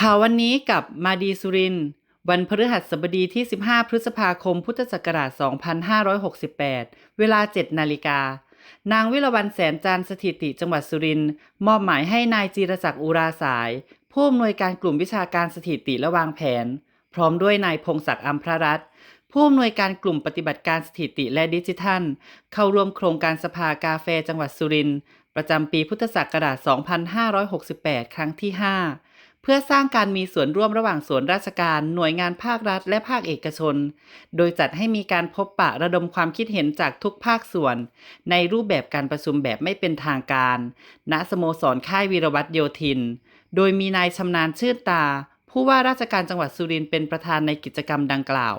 ข่าววันนี้กับมาดีสุริน วันพฤหัสบดีที่ 15 พฤษภาคม พุทธศักราช 2568 เวลา 7 นาฬิกา นางวิรวรรณแสนจานสถิติจังหวัดสุริน มอบหมายให้นายจีรศักดิ์อุราสาย ผู้อำนวยการกลุ่มวิชาการสถิติและวางแผน พร้อมด้วยนายพงศักดิ์อัมพรรัตน์ผู้อำนวยการกลุ่มปฏิบัติการสถิติและดิจิทัล เข้าร่วมโครงการสภากาแฟจังหวัดสุรินทร์ประจำปีพุทธศักราช 2568 ครั้งที่ 5 พื่อสร้างการมีส่วนร่วมระหว่างส่วนราชการ หน่วยงานภาครัฐ และภาคเอกชน โดยจัดให้มีการพบปะระดมความคิดเห็นจากทุกภาคส่วน ในรูปแบบการประชุมแบบไม่เป็นทางการ ณ สโมสรค่ายวีรวัตรโยธิน โดยมีนายชำนาญชื่นตา ผู้ว่าราชการจังหวัดสุรินทร์เป็นประธานในกิจกรรมดังกล่าว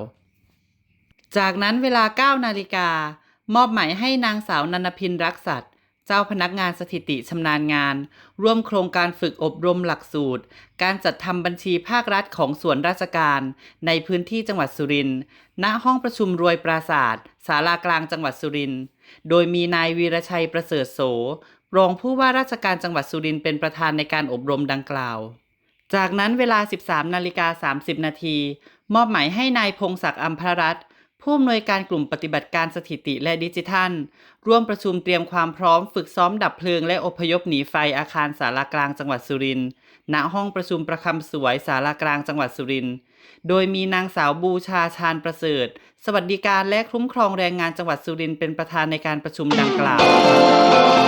จากนั้นเวลา 9 นาฬิกามอบหมายให้นางสาวนันพินรักสัตว์ เจ้าพนักงานสถิติชำนาญงาน ร่วมโครงการฝึกอบรมหลักสูตร การจัดทำบัญชีภาครัฐของส่วนราชการ ในพื้นที่จังหวัดสุรินทร์ณห้องประชุมรวยปราศาสตร์ศาลากลางจังหวัดสุรินทร์โดยมีนายวีรชัยประเสริฐโสรองผู้ว่าราชการจังหวัดสุรินทร์เป็นประธานในการอบรมดังกล่าว จากนั้นเวลา 13 นาฬิกา 30 นาที มอบหมายให้นายพงศักดิ์อัมพรรัตน์ ผู้อำนวยการกลุ่มปฏิบัติการสถิติและดิจิทัล ร่วมประชุมเตรียมความพร้อมฝึกซ้อมดับเพลิงและอพยพหนีไฟอาคารสารากลางจังหวัดสุรินทร์ณห้องประชุมประคำสวยสารากลางจังหวัดสุรินทร์โดยมีนางสาวบูชาชาญประเสริฐ สวัสดิการและคุ้มครองแรงงานจังหวัดสุรินทร์เป็นประธานในการประชุมดังกล่าว